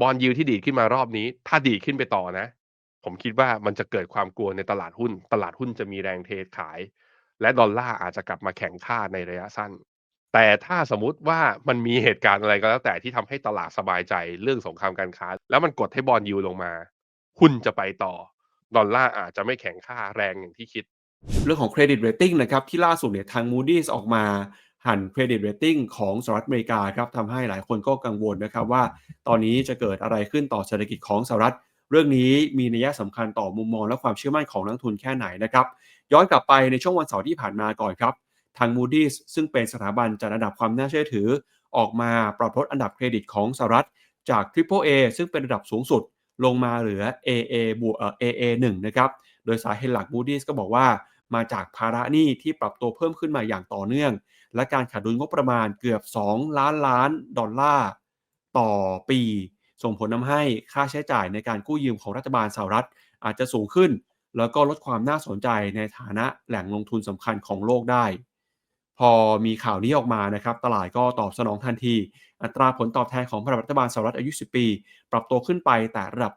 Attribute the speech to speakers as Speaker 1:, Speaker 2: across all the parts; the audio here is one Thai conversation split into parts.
Speaker 1: บอนด์ยิลด์ที่ดีดขึ้นมารอบนี้ ถ้าดีดขึ้นไปต่อนะ ผมคิดว่ามันจะเกิดความกลัวในตลาดหุ้น ตลาดหุ้นจะมีแรงเทขาย และดอลลาร์อาจจะกลับมาแข็งค่าในระยะสั้น แต่ถ้าสมมติว่ามันมีเหตุการณ์อะไรก็แล้วแต่ที่ทำให้ตลาดสบายใจเรื่องสงครามการค้า แล้วมันกดให้บอนด์ยิลด์ลงมา หุ้นจะไปต่อ ดอลลาร์อาจจะไม่แข็งค่าแรงอย่างที่คิด
Speaker 2: เรื่องของเครดิตเรตติ้งนะครับที่ล่าสุดเนี่ยทาง Moody's ออกมา หันเครดิตเรตติ้งของสหรัฐอเมริกาครับทำให้หลายคนก็กังวลนะครับว่า ตอนนี้จะเกิดอะไรขึ้นต่อเศรษฐกิจของสหรัฐ เรื่องนี้มีนัยสำคัญต่อมุมมองและความเชื่อมั่นของนักทุนแค่ไหนนะครับย้อนกลับไปในช่วงวันเสาร์ที่ผ่านมาก่อนครับ ทาง Moody's ซึ่งเป็นสถาบันจัดอันดับความน่าเชื่อถือ ออกมาปรับลดอันดับเครดิตของสหรัฐจาก Triple A ซึ่งเป็นระดับสูงสุดลงมาเหลือ AA บวกเอ่อ AA 1นะครับโดยสาเหตุหลัก Moody's ก็บอกว่า มาจากภาระหนี้ที่ปรับตัวเพิ่มขึ้นมาอย่างต่อเนื่อง และการขาดดุลงบประมาณเกือบ 2 ล้านล้านดอลลาร์ต่อปี ส่งผลทำให้ค่าใช้จ่ายในการกู้ยืมของรัฐบาลสหรัฐ อาจจะสูงขึ้น แล้วก็ลดความน่าสนใจในฐานะแหล่งลงทุนสำคัญของโลกได้ พอมีข่าวนี้ออกมานะครับตลาดก็ตอบสนองทันที อัตราผลตอบแทนของพันธบัตรรัฐบาลสหรัฐอายุ 10 ปี ปรับตัวขึ้นไปแต่ระดับ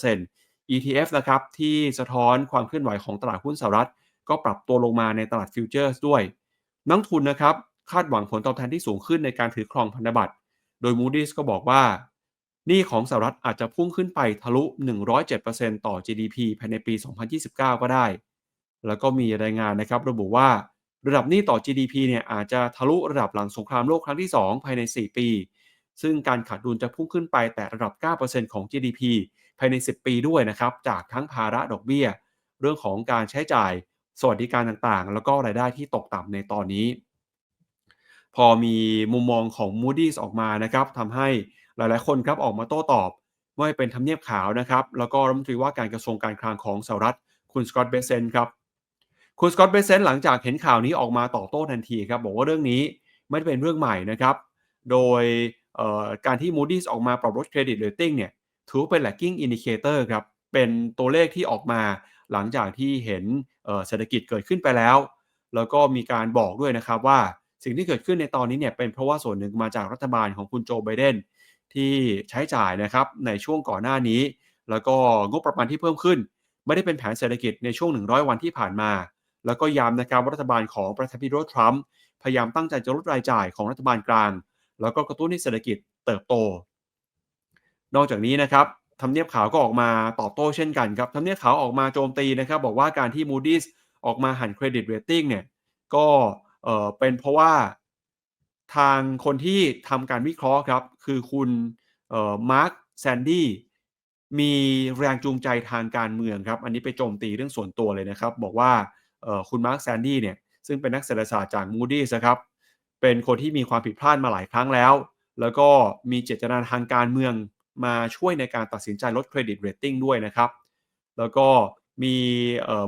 Speaker 2: 4.5% ETF นะครับที่สะท้อนความเคลื่อนไหวของตลาดหุ้นสหรัฐ ก็ปรับตัวลงมาในตลาดฟิวเจอร์สด้วย นักทุนนะครับคาดหวังผลตอบแทนที่สูงขึ้นในการถือครองพันธบัตร โดย Moody's ก็บอกว่าหนี้ของสหรัฐอาจจะพุ่งขึ้นไปทะลุ 107%ต่อ GDP ภายในปี 2029 ก็ได้ แล้วก็มีรายงานนะครับระบุว่าระดับหนี้ต่อ GDP เนี่ยอาจจะทะลุระดับหลังสงครามโลกครั้งที่ 2 ภายใน 4 ปี ซึ่งการขาดดุลจะพุ่งขึ้นไปแต่ระดับ 9%ของ GDP ภายใน 10 ปีด้วยนะครับ จากทั้งภาระดอกเบี้ย เรื่องของการใช้จ่าย สวัสดิการต่างๆ แล้วก็รายได้ที่ตกต่ำในตอนนี้ พอมีมุมมองของ Moody's ออกมานะครับทำให้หลายๆคนครับออกมาโต้ตอบไม่ว่าเป็นทำเนียบขาวนะครับ แล้วก็รัฐมนตรีว่าการกระทรวงการคลังของสหรัฐคุณสกอตต์เบเซนครับคุณสกอตต์เบเซนหลังจากเห็นข่าวนี้ออกมาตอบโต้ทันทีครับบอกว่าเรื่องนี้ไม่ได้เป็นเรื่องใหม่นะครับ โดยการที่ Moody's ออกมาปรับลดเครดิตเรตติ้งเนี่ยถือเป็น lagging indicator ครับ เป็นตัวเลขที่ออกมา หลังจากที่เห็นเศรษฐกิจเกิดขึ้นไปแล้ว แล้วก็มีการบอกด้วยนะครับว่าสิ่งที่เกิดขึ้นในตอนนี้เนี่ยเป็นเพราะว่าส่วนหนึ่งมาจากรัฐบาลของคุณโจไบเดนที่ใช้จ่ายนะครับในช่วงก่อนหน้านี้ แล้วก็งบประมาณที่เพิ่มขึ้น ไม่ได้เป็นแผนเศรษฐกิจในช่วง 100 วันที่ผ่านมา แล้วก็ย้ำนะครับรัฐบาลของประธานาธิบดีทรัมป์พยายามตั้งใจจะลดรายจ่ายของรัฐบาลกลาง แล้วก็กระตุ้นให้เศรษฐกิจเติบโต นอกจากนี้นะครับ ทำเนียบขาวก็ออกมาตอบโต้เช่นกันครับทำเนียบขาวออกมาโจมตีนะครับ บอกว่าการที่ Moody's ออกมาหันเครดิตเรตติ้งเนี่ยก็เออเป็นเพราะว่าทางคนที่ทำการวิเคราะห์ครับ คือคุณมาร์คแซนดี้มีแรงจูงใจทางการเมืองครับ อันนี้ไปโจมตีเรื่องส่วนตัวเลยนะครับ บอกว่าคุณมาร์คแซนดี้เนี่ยซึ่งเป็นนักเศรษฐศาสตร์จาก Moody's นะครับ เป็นคนที่มีความผิดพลาดมาหลายครั้งแล้ว แล้วก็มีเจตนาทางการเมือง มาช่วยในการตัดสินใจลดเครดิตเรตติ้งด้วยนะครับ แล้วก็มี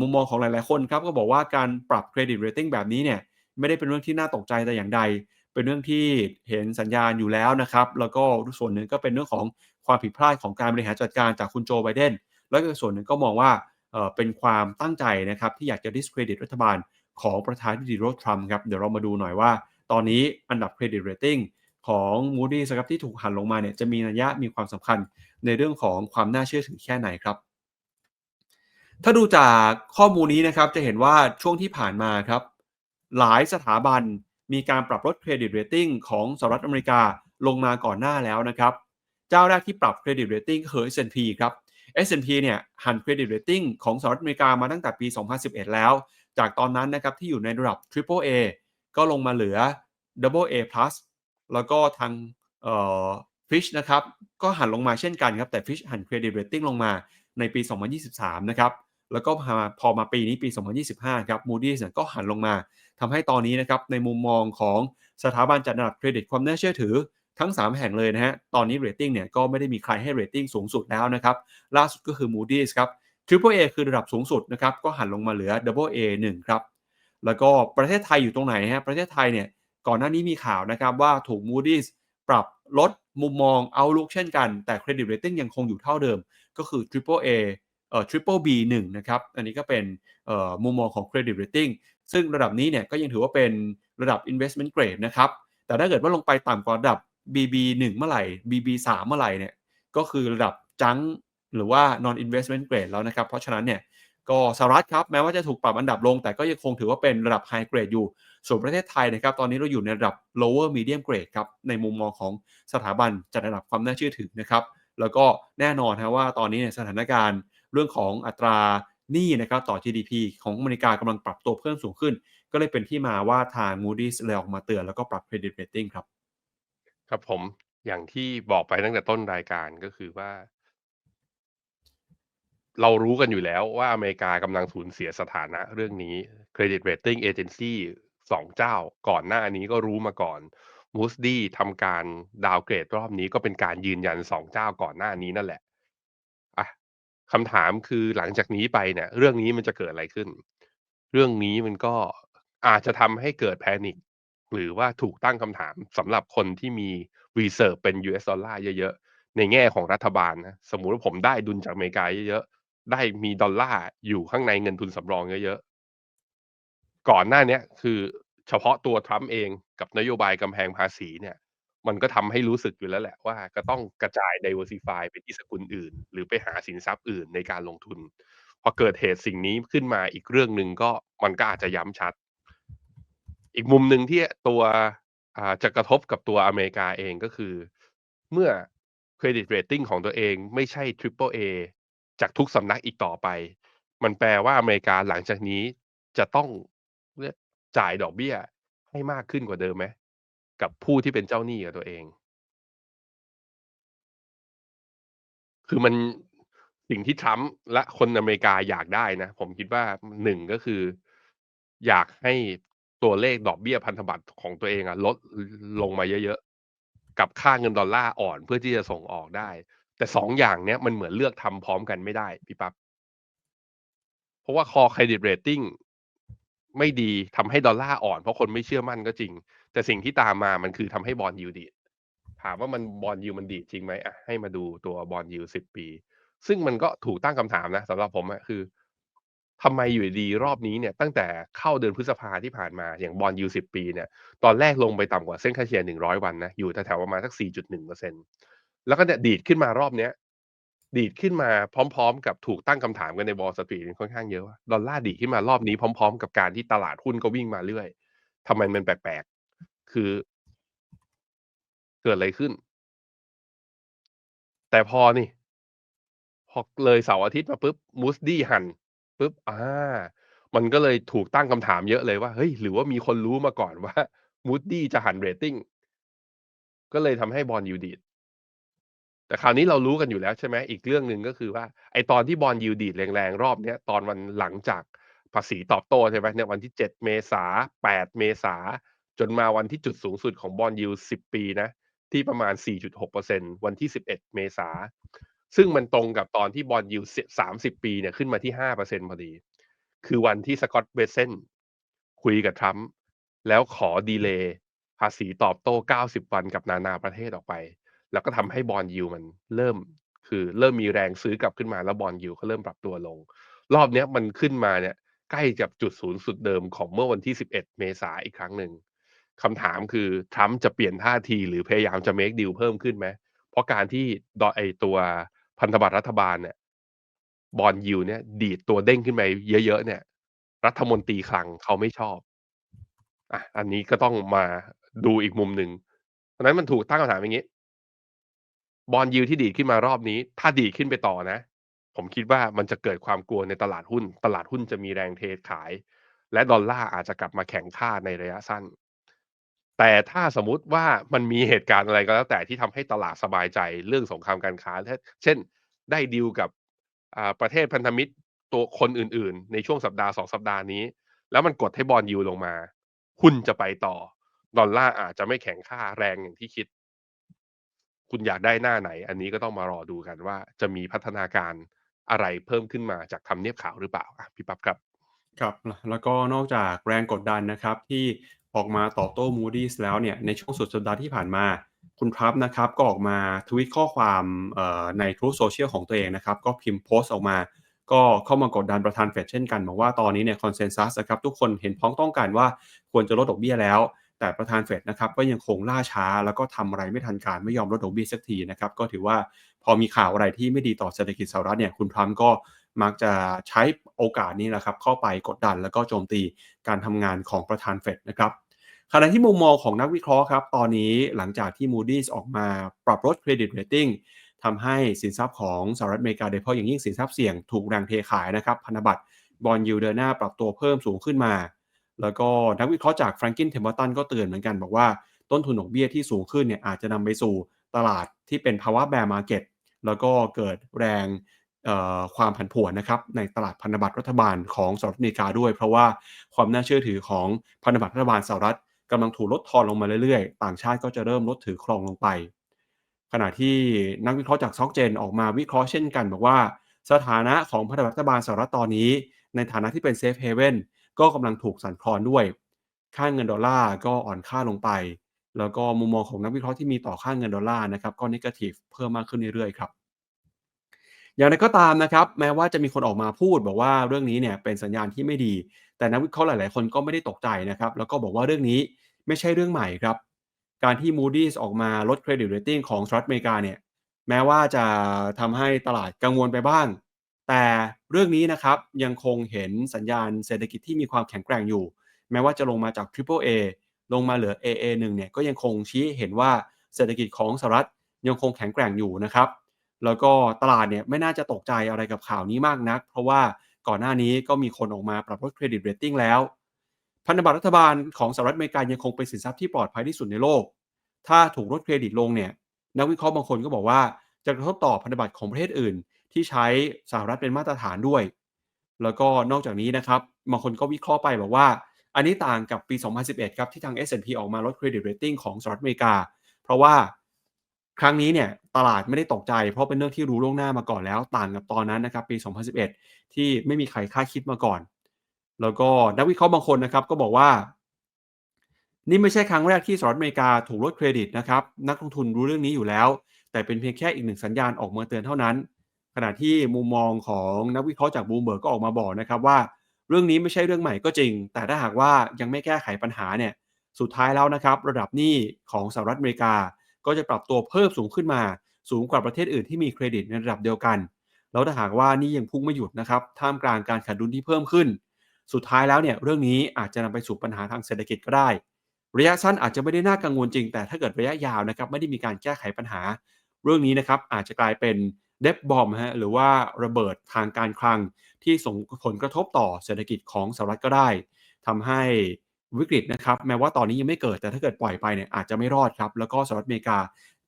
Speaker 2: มุมมองของหลายๆคนครับก็บอกว่าการปรับเครดิตเรตติ้งแบบนี้เนี่ยไม่ได้เป็นเรื่องที่น่าตกใจแต่อย่างใด เป็นเรื่องที่เห็นสัญญาณอยู่แล้วนะครับ แล้วก็ส่วนหนึ่งก็เป็นเรื่องของความผิดพลาดของการบริหารจัดการจากคุณโจไบเดน แล้วก็ส่วนหนึ่งก็มองว่าเป็นความตั้งใจนะครับที่อยากจะ discredit รัฐบาลของประธานาธิบดีโดนัลด์ทรัมป์ครับ เดี๋ยวเรามาดูหน่อยว่า ตอนนี้อันดับเครดิตเรตติ้ง ของ Moody's ครับที่ถูกหันลงมาเนี่ยจะมีนัยยะมีความสำคัญในเรื่องของความน่าเชื่อถือแค่ไหนครับ ถ้าดูจากข้อมูลนี้นะครับจะเห็นว่าช่วงที่ผ่านมาครับ หลายสถาบันมีการปรับลดเครดิตเรตติ้งของสหรัฐอเมริกาลงมาก่อนหน้าแล้วนะครับ เจ้าแรกที่ปรับเครดิตเรตติ้งคือ S&P ครับ S&P เนี่ยหันเครดิตเรตติ้งของสหรัฐอเมริกามาตั้งแต่ปี 2011 แล้ว จากตอนนั้นนะครับที่อยู่ในระดับ Triple A ก็ลงมาเหลือ Double A plus แล้วก็ทางเอ่อ Fish นะครับก็หันลงมาเช่นกันครับ แต่ Fish หันเครดิตเรตติ้งลงมาในปี 2023 นะครับ แล้วก็พอมาปีนี้ปี 2025 ครับ Moody's ก็หันลงมาทำให้ตอนนี้นะครับในมุมมองของสถาบันจัดอันดับเครดิตความน่าเชื่อถือทั้ง 3 แห่งเลยนะฮะ ตอนนี้เรตติ้งเนี่ยก็ไม่ได้มีใครให้เรตติ้งสูงสุดแล้วนะครับ ล่าสุดก็คือ Moody's ครับ Triple A คือระดับสูงสุดนะครับ ก็หันลงมาเหลือ Double A 1ครับ แล้วก็ประเทศไทยอยู่ตรงไหนฮะ ประเทศไทยเนี่ย ก่อนหน้านี้มีข่าวนะครับว่าถูก Moody's ปรับลดมุมมอง outlook เช่นกัน แต่ credit rating ยังคงอยู่เท่าเดิม ก็คือ triple A เอ่อ triple B 1นะครับอันนี้ก็เป็นเอ่อมุมมองของ credit rating ซึ่งระดับนี้เนี่ยก็ยังถือว่าเป็นระดับ investment grade นะครับแต่ถ้าเกิดว่าลงไปต่ำกว่าระดับ BB 1เมื่อไหร่ BB 3เมื่อไหร่เนี่ยก็คือระดับจังหรือว่า non investment grade แล้วนะครับ เพราะฉะนั้นเนี่ยก็สหรัฐครับ แม้ว่าจะถูกปรับอันดับลง แต่ก็ยังคงถือว่าเป็นระดับ high grade อยู่ ส่วนประเทศไทยนะครับตอนนี้เราอยู่ในระดับ lower medium grade ครับในมุมมองของสถาบันจัดระดับความน่าเชื่อถือนะครับแล้วก็แน่นอนนะว่าตอนนี้เนี่ยสถานการณ์เรื่องของอัตราหนี้นะครับต่อ GDP ของอเมริกากำลังปรับตัวเพิ่มสูงขึ้น ก็เลยเป็นที่มาว่าทาง Moody's เลยออกมาเตือนแล้วก็ปรับ credit rating ครับ
Speaker 1: ครับผมอย่างที่บอกไปตั้งแต่ต้นรายการก็คือว่า เรารู้กันอยู่แล้วว่าอเมริกากำลังสูญเสียสถานะเรื่องนี้ Credit Rating Agency สองเจ้าก่อนหน้านี้ก็รู้มาก่อน Moody ทำการดาวเกรดรอบนี้ก็เป็นการยืนยันสองเจ้าก่อนหน้านี้นั่นแหละอะคำถามคือหลังจากนี้ไปเนี่ย เรื่องนี้มันจะเกิดอะไรขึ้น เรื่องนี้มันก็อาจจะทำให้เกิดแพนิคหรือว่าถูกตั้งคำถามสำหรับคนที่มี reserve เป็น US ดอลลาร์เยอะๆ ในแง่ของรัฐบาลนะ สมมุติว่าผมได้ดุลจากอเมริกาเยอะๆ ได้มีดอลลาร์อยู่ข้างในเงินทุนสำรองเยอะๆ ก่อนหน้าเนี้ยคือเฉพาะตัวทรัมป์เองกับนโยบายกำแพงภาษีเนี่ย มันก็ทำให้รู้สึกอยู่แล้วแหละว่าก็ต้องกระจาย diversify ไปที่สกุลอื่น หรือไปหาสินทรัพย์อื่นในการลงทุน พอเกิดเหตุสิ่งนี้ขึ้นมาอีกเรื่องหนึ่งก็มันก็อาจจะย้ำชัด อีกมุมหนึ่งที่ตัวจะกระทบกับตัวอเมริกาเองก็คือ เมื่อเครดิตเรตติ้งของตัวเองไม่ใช่ Triple A จากทุกสำนักอีกต่อไป มันแปลว่าอเมริกาหลังจากนี้จะต้อง จ่ายดอกเบี้ยให้มากขึ้นกว่าเดิมไหม กับผู้ที่เป็นเจ้าหนี้กับตัวเอง คือมัน สิ่งที่ทรัมป์และคนอเมริกาอยากได้นะ ผมคิดว่าหนึ่งก็คือ อยากให้ตัวเลขดอกเบี้ยพันธบัตรของตัวเองอะลด ลงมาเยอะ ๆ กับค่าเงินดอลลาร์อ่อน เพื่อที่จะส่งออกได้ แต่สองอย่างเนี้ย มันเหมือนเลือกทำพร้อมกันไม่ได้ พี่ปับ๊บ เพราะว่าคอเไม่ดีทำให้ดอลลาร์อ่อน เพราะคนไม่เชื่อมั่นก็จริง แต่สิ่งที่ตามมามันคือทำให้บอลยูดีถามว่ามันบอลยูมันดีจริงไหมอะให้มาดูตัวบอลยูสิบปี ซึ่งมันก็ถูกตั้งคำถามนะสำหรับผมอะคือทำไมอยู่ดีรอบนี้เนี่ย ตั้งแต่เข้าเดือนพฤษภาที่ผ่านมาอย่างบอลยูสิบปีเนี่ย ตอนแรกลงไปต่ำกว่าเส้นค่าเฉลี่ยหนึ่งร้อยวันนะอยู่แถวๆประมาณสักสี่จุดหนึ่งเปอร์เซ็นแล้วก็เนี่ยดีดขึ้นมารอบเนี้ย ดีดขึ้นมาพร้อม ๆ กับถูกตั้งคำถามกันในบอลสตรีทค่อนข้างเยอะว่าดอลลาร์ดีขึ้นมารอบนี้พร้อม ๆ กับการที่ตลาดหุ้นก็วิ่งมาเรื่อยทำไมมันแปลกๆ คือ เกิดอะไรขึ้น แต่พอนี่ พอเลยเสาร์อาทิตย์มาปุ๊บมูสดี้หันปุ๊บอ่า มันก็เลยถูกตั้งคำถามเยอะเลยว่า เฮ้ย หรือว่ามีคนรู้มาก่อนว่ามูสดี้จะหันเรตติ้ง ก็เลยทำให้บอลยูดีด แต่คราวนี้เรารู้กันอยู่แล้วใช่ไหมอีกเรื่องหนึ่งก็คือว่าไอตอนที่บอลยูดีดแรงๆ รอบเนี้ยตอนวันหลังจากภาษีตอบโต้ใช่ไหมเนี่ยวันที่เจ็ดเมษาแปดเมษาจนมาวันที่จุดสูงสุดของบอลยูสิบปีนะ ที่ประมาณ 4.6%วันที่ 11 เมษา ซึ่งมันตรงกับตอนที่บอลยู30 ปีเนี่ยขึ้นมาที่ 5%พอดี คือวันที่สกอตต์เบเซนคุยกับทรัมป์แล้วขอดีเลย์ภาษีตอบโต้ 90 วันกับนานาประเทศออกไป แล้วก็ทำให้บอลยูมันเริ่มคือเริ่มมีแรงซื้อกลับขึ้นมาแล้วบอลยูก็เริ่มปรับตัวลง รอบนี้มันขึ้นมาเนี่ยใกล้กับจุดศูนย์สุดเดิมของเมื่อวันที่ 11 เมษาอีกครั้งหนึ่งคำถามคือทรัมป์จะเปลี่ยนท่าทีหรือพยายามจะ make deal เพิ่มขึ้นไหม เพราะการที่ดอไอตัวพันธบัตรรัฐบาลเนี่ยบอลยูเนี่ย ดีดตัวเด้งขึ้นไปเยอะๆเนี่ย รัฐมนตรีคลังเขาไม่ชอบอะอันนี้ก็ต้องมาดูอีกมุมหนึ่งเพราะนั้นมันถูกตั้งคำถามอย่างนี้ บอลยูที่ดีขึ้นมารอบนี้ ถ้าดีขึ้นไปต่อนะ ผมคิดว่ามันจะเกิดความกลัวในตลาดหุ้น ตลาดหุ้นจะมีแรงเทขาย และดอลลาร์อาจจะกลับมาแข็งค่าในระยะสั้น แต่ถ้าสมมุติว่ามันมีเหตุการณ์อะไรก็แล้วแต่ที่ทำให้ตลาดสบายใจเรื่องสงครามการค้า เช่น ได้ดีลกับประเทศพันธมิตรตัวคนอื่นๆ ในช่วงสัปดาห์สองสัปดาห์นี้ แล้วมันกดให้บอลยูลงมา หุ้นจะไปต่อ ดอลลาร์อาจจะไม่แข็งค่าแรงอย่างที่คิด คุณอยากได้หน้าไหน อันนี้ก็ต้องมารอดูกันว่าจะมีพัฒนาการอะไรเพิ่มขึ้นมาจากทำเนียบข่าวหรือเปล่าพี่ปั๊บครับ
Speaker 2: ครับ แล้วก็นอกจากแรงกดดันนะครับ ที่ออกมาตอบโต้ Moody's แล้วเนี่ยในช่วงสุดสัปดาห์ที่ผ่านมา คุณทรัมป์นะครับก็ออกมาทวิตข้อความในทรูโซเชียลของตัวเองนะครับ ก็พิมพ์โพสต์ออกมา ก็เข้ามากดดันประธานเฟดเช่นกันบอกว่าตอนนี้เนี่ยคอนเซนแซสนะครับทุกคนเห็นพ้องต้องการว่าควรจะลดดอกเบี้ยแล้ว แต่ประธานเฟดนะครับก็ยังคงล่าช้าแล้วก็ทำอะไรไม่ทันการไม่ยอมลดดอกเบี้ยสักทีนะครับก็ถือว่าพอมีข่าวอะไรที่ไม่ดีต่อเศรษฐกิจสหรัฐเนี่ยคุณทรัมป์ก็มักจะใช้โอกาสนี้แหละครับเข้าไปกดดันแล้วก็โจมตีการทำงานของประธานเฟดนะครับขณะที่มุมมองของนักวิเคราะห์ครับ ตอนนี้หลังจากที่ Moody's ออกมาปรับลดเครดิตเรตติ้งทำให้สินทรัพย์ของสหรัฐอเมริกาโดยเฉพาะอย่างยิ่งสินทรัพย์เสี่ยงถูกแรงเทขายนะครับ พันธบัตรบอลยูเดินหน้าปรับตัวเพิ่มสูงขึ้นมา แล้วก็นักวิเคราะห์จาก Franklin Templeton ก็เตือนเหมือนกันบอกว่าต้นทุนดอกเบี้ยที่สูงขึ้นเนี่ยอาจจะนำไปสู่ตลาดที่เป็นภาวะแบร์มาร์เก็ตแล้วก็เกิดแรงความผันผวนนะครับในตลาดพันธบัตรรัฐบาลของสหรัฐอเมริกาด้วย เพราะว่าความน่าเชื่อถือของพันธบัตรรัฐบาลสหรัฐกำลังถูกลดทอนลงมาเรื่อยๆ ต่างชาติก็จะเริ่มลดถือครองลงไป ขณะที่นักวิเคราะห์จากซ็อกเจนออกมาวิเคราะห์เช่นกัน บอกว่า สถานะของพันธบัตรรัฐบาลสหรัฐตอนนี้ ในฐานะที่เป็นเซฟเฮเว่น ก็กำลังถูกสั่นคลอนด้วย ค่าเงินดอลลาร์ก็อ่อนค่าลงไป แล้วก็มุมมองของนักวิเคราะห์ที่มีต่อค่าเงินดอลลาร์นะครับก็นิเกทีฟเพิ่มมากขึ้นเรื่อยๆครับอย่างไรก็ตามนะครับ แม้ว่าจะมีคนออกมาพูดบอกว่าเรื่องนี้เนี่ยเป็นสัญญาณที่ไม่ดี แต่นักวิเคราะห์หลาย ๆ คนก็ไม่ได้ตกใจนะครับ แล้วก็บอกว่าเรื่องนี้ไม่ใช่เรื่องใหม่ครับ การที่ Moody's ออกมาลดเครดิตเรตติ้งของสหรัฐอเมริกาเนี่ย แม้ว่าจะทำให้ตลาดกังวลไปบ้าง แต่ เรื่องนี้นะครับยังคงเห็นสัญญาณเศรษฐกิจที่มีความแข็งแกร่งอยู่ แม้ว่าจะลงมาจาก Triple A ลงมาเหลือ AA 1 เนี่ยก็ยังคงชี้เห็นว่าเศรษฐกิจของสหรัฐยังคงแข็งแกร่งอยู่นะครับแล้วก็ตลาดเนี่ยไม่น่าจะตกใจอะไรกับข่าวนี้มากนัก เพราะว่าก่อนหน้านี้ก็มีคนออกมาปรับลดเครดิตเรตติ้งแล้ว พันธบัตรรัฐบาลของสหรัฐอเมริกายังคงเป็นสินทรัพย์ที่ปลอดภัยที่สุดในโลก ถ้าถูกลดเครดิตลงเนี่ยนักวิเคราะห์บางคนก็บอกว่าจะกระทบต่อพันธบัตรของประเทศอื่น ที่ใช้สหรัฐเป็นมาตรฐานด้วย แล้วก็นอกจากนี้นะครับบางคนก็วิเคราะห์ไปบอกว่า อันนี้ต่างกับปี 2011 ครับที่ทาง S&P ออกมาลดเครดิตเรตติ้งของสหรัฐอเมริกา เพราะว่าครั้งนี้เนี่ยตลาดไม่ได้ตกใจ เพราะเป็นเรื่องที่รู้ล่วงหน้ามาก่อนแล้ว ต่างกับตอนนั้นนะครับปี 2011 ที่ไม่มีใครคาดคิดมาก่อน แล้วก็นักวิเคราะห์บางคนนะครับก็บอกว่า นี่ไม่ใช่ครั้งแรกที่สหรัฐอเมริกาถูกลดเครดิตนะครับนักลงทุนรู้เรื่องนี้อยู่แล้ว แต่เป็นเพียงแค่อีกหนึ่งสัญญาณออกมาเตือนเท่านั้น ขณะที่มุมมองของนักวิเคราะห์จากบูมเบิร์กก็ออกมาบอกนะครับว่า เรื่องนี้ไม่ใช่เรื่องใหม่ก็จริง แต่ถ้าหากว่ายังไม่แก้ไขปัญหาเนี่ยสุดท้ายแล้วนะครับ ระดับหนี้ของสหรัฐอเมริกา ก็จะปรับตัวเพิ่มสูงขึ้นมา สูงกว่าประเทศอื่นที่มีเครดิตในระดับเดียวกัน แล้วถ้าหากว่านี่ยังพุ่งไม่หยุดนะครับท่ามกลางการขาดดุลที่เพิ่มขึ้น สุดท้ายแล้วเนี่ยเรื่องนี้อาจจะนำไปสู่ปัญหาทางเศรษฐกิจก็ได้ ระยะสั้นอาจจะไม่ได้น่ากังวลจริง แต่ถ้าเกิดระยะยาวนะครับไม่ได้มีการแก้ไขปัญหา เรื่องนี้นะครับอาจจะกลายเป็น เดบบอมฮะหรือว่าระเบิดทางการคลังที่ส่งผลกระทบต่อเศรษฐกิจของสหรัฐก็ได้ทำให้วิกฤตนะครับแม้ว่าตอนนี้ยังไม่เกิดแต่ถ้าเกิดปล่อยไปเนี่ยอาจจะไม่รอดครับ แล้วก็สหรัฐอเมริกา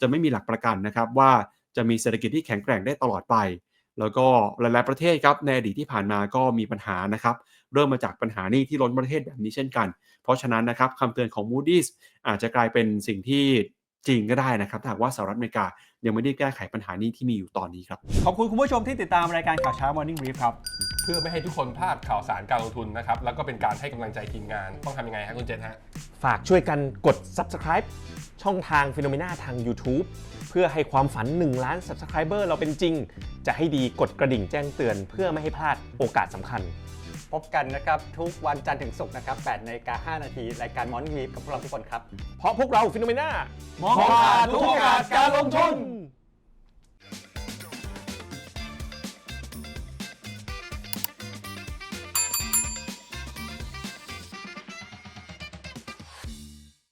Speaker 2: จะไม่มีหลักประกันนะครับ ว่าจะมีเศรษฐกิจที่แข็งแกร่งได้ตลอดไป แล้วก็หลาย ๆ ประเทศครับในอดีตที่ผ่านมาก็มีปัญหานะครับเริ่มมาจากปัญหานี้ที่ล้นประเทศแบบนี้เช่นกัน เพราะฉะนั้นนะครับคำเตือนของ Moody's อาจจะกลายเป็นสิ่งที่ จริงก็ได้นะครับถ้าหากว่าสหรัฐอเมริกายังไม่ได้แก้ไขปัญหานี้ที่มีอยู่ตอนนี้ครับ
Speaker 3: ขอบคุณคุณผู้ชมที่ติดตามรายการข่าวเช้า Morning Brief ครับ
Speaker 1: เพื่อไม่ให้ทุกคนพลาดข่าวสารการลงทุนนะครับ แล้วก็เป็นการให้กำลังใจทีมงาน ต้องทำยังไงฮะคุณเจนฮะ
Speaker 3: ฝากช่วยกันกด subscribe ช่องทาง p h e n o m e n a ทาง YouTube เพื่อให้ความฝัน 1 ล้าน subscriber เราเป็นจริง จะให้ดีกดกระดิ่งแจ้งเตือน เพื่อไม่ให้พลาดโอกาสสำคัญ
Speaker 4: พบกันนะครับ ทุกวันจันทร์ถึงศุกร์นะครับ8นาฬิกา5นาทีรายการ Morning Brief กับพวกเราทุกคนครับ
Speaker 3: เพราะพวกเราฟิโนเมนา
Speaker 4: มองผ่านทุกโอกาสการลงทุน